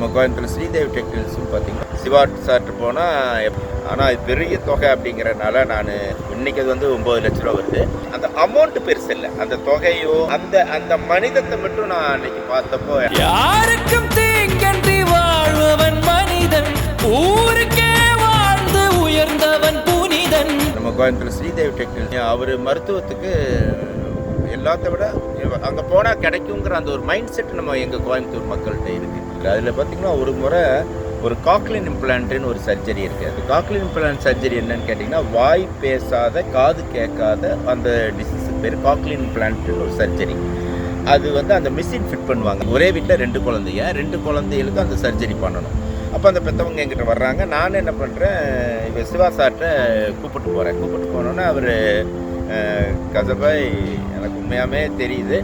நம்ம கோயம்புத்தூர் ஸ்ரீதேவி டெக்டைல்ஸ்னு பார்த்தீங்கன்னா சிவா சார்ட்டு போனால் ஆனால் அது பெரிய தொகை அப்படிங்கிறனால நான் இன்னைக்கு அது வந்து ஒம்பது லட்ச ரூபா வருது. அந்த அமௌண்ட் பெருசு இல்லை. அந்த தொகையோ அந்த அந்த மனிதத்தை மட்டும் நான் அன்னைக்கு பார்த்தப்போ யாருக்கும் தீங்கன்றி வாழ்பவன் மனிதன் ஊருக்கே வாழ்ந்து உயர்ந்தவன் புனிதன். நம்ம கோயம்புத்தூர் ஸ்ரீதேவி டெக்டைல்ஸ் அவர் மருத்துவத்துக்கு எல்லாத்த விட அங்கே போனால் கிடைக்குங்கிற அந்த ஒரு மைண்ட் செட் நம்ம எங்கள் கோயம்புத்தூர் மக்கள்கிட்ட இருக்குது அதில் பார்த்தீங்கன்னா ஒரு முறை ஒரு காக்லின் இம்ப்ளான்ட்னு ஒரு சர்ஜரி இருக்குது அந்த காக்லின் இம்ப்ளான்ட் சர்ஜரி என்னன்னு கேட்டிங்கன்னா வாய் பேசாத காது கேட்காத அந்த டிசீஸ் பேர் காக்லின் இம்ப்ளான்ட்னு ஒரு சர்ஜரி அது வந்து அந்த மிஷின் ஃபிட் பண்ணுவாங்க. ஒரே வீட்டில் ரெண்டு குழந்தைய ரெண்டு குழந்தைகளுக்கு அந்த சர்ஜரி பண்ணணும். அப்போ அந்த பெற்றவங்க எங்கிட்ட வர்றாங்க. நான் என்ன பண்ணுறேன் இப்போ சிவா சார்கிட்ட கூப்பிட்டு போகிறேன் கூப்பிட்டு போனோன்னே அவர் கசபாய் உண்மையாமே தெரியுது.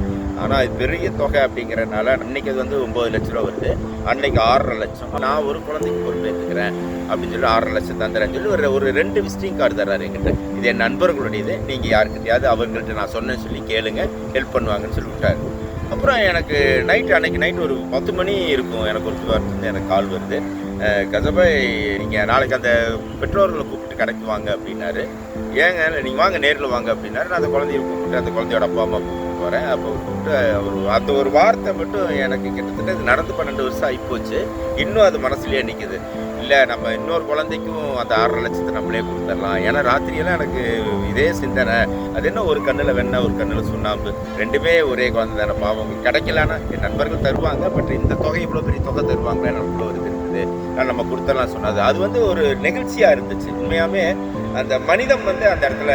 ஆனால் இது பெரிய தொகை அப்படிங்கிறனால அன்னைக்கு அது வந்து ஒம்பது லட்ச ரூபா வருது. அன்னைக்கு ஆறரை லட்சம். நான் ஒரு குழந்தைக்கு பொறுப்பேற்றுக்கிறேன் அப்படின்னு சொல்லி ஆறரை லட்சம் தந்துறேன்னு சொல்லி ஒரு ஒரு ரெண்டு விசிட்டிங் கார்டு தர்றாரு என்கிட்ட. இது என் நண்பர்களுடையது. நீங்கள் யாருக்கிட்டையாவது அவங்கள்ட்ட நான் சொன்னேன்னு சொல்லி கேளுங்க. ஹெல்ப் பண்ணுவாங்கன்னு சொல்லி விட்டாரு. அப்புறம் எனக்கு நைட் அன்னைக்கு நைட் ஒரு பத்து மணி இருக்கும். எனக்கு ஒரு எனக்கு கால் வருது. கஜபாய் நீங்கள் நாளைக்கு அந்த பெற்றோர்களை கூப்பிட்டு கடைக்கு வாங்க அப்படின்னாரு. ஏங்க நீங்கள் வாங்க நேரில் வாங்க அப்படின்னாரு. நான் அந்த குழந்தைய கூப்பிட்டு அந்த குழந்தையோட அப்பா அம்மா கூப்பிட்டு. போகிறேன் அப்போ கூப்பிட்டு அவர் அந்த ஒரு வார்த்தை மட்டும் எனக்கு கிட்டத்தட்ட இது நடந்து பன்னெண்டு வருஷம் ஆகிப்போச்சு இன்னும் அது மனசுலேயே நிற்கிது இல்லை நம்ம இன்னொரு குழந்தைக்கும் அந்த ஆறரை லட்சத்தை நம்மளே கொடுத்துடலாம். ஏன்னா ராத்திரியெல்லாம் எனக்கு இதே சிந்தனை. அது என்ன ஒரு கண்ணில் வெண்ணெய் ஒரு கண்ணில் சுண்ணாம்பு. ரெண்டுமே ஒரே குழந்தை தானே பாவம். கிடைக்கலன்னா என் நண்பர்கள் தருவாங்க. பட் இந்த தொகை இவ்வளோ பெரிய தொகை தருவாங்களே நமக்குள்ள ஒரு இது இருக்குது. நான் நம்ம கொடுத்தலாம் சொன்னது. அது வந்து ஒரு நெகிழ்ச்சியாக இருந்துச்சு. உண்மையாமே அந்த மனிதம் வந்து அந்த இடத்துல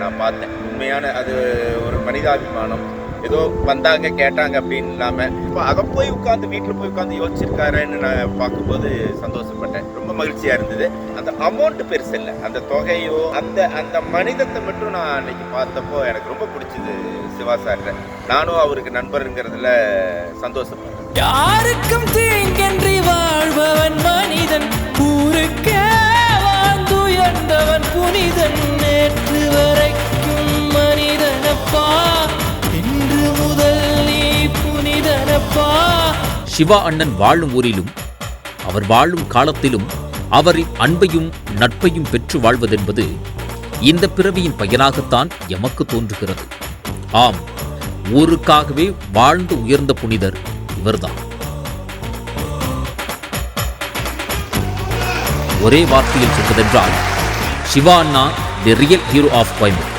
நான் பார்த்தேன். உண்மையான அது ஒரு மனிதாபிமானம். ஏதோ வந்தாங்க கேட்டாங்க அப்படின்னு இல்லாமல் இப்போ அதை போய் உட்காந்து வீட்டில் போய் உட்காந்து யோசிச்சிருக்காருன்னு நான் பார்க்கும்போது சந்தோஷப்பட்டேன். ரொம்ப மகிழ்ச்சியாக இருந்தது. அந்த அமௌண்ட் பெருசு இல்லை. அந்த தொகையோ அந்த அந்த மனிதத்தை மட்டும் நான் அன்னைக்கு பார்த்தப்போ எனக்கு ரொம்ப பிடிச்சது சிவா சார்கிட்ட நானும் அவருக்கு நண்பருங்கிறதுல சந்தோஷப்பட்டேன். யாருக்கும் தீங்கன்றி வாழ்பவன் மனிதன். சிவா அண்ணன் வாழும் ஊரிலும் அவர் வாழும் காலத்திலும் அவரின் அன்பையும் நட்பையும் பெற்று வாழ்வதென்பது இந்த பிறவியின் பயனாகத்தான் எமக்கு தோன்றுகிறது. ஆம் ஊருக்காகவே வாழ்ந்து உயர்ந்த புனிதர் இவர்தான். ஒரே வார்த்தையில் சொல்வதென்றால் சிவா அண்ணா the real hero of Coimbatore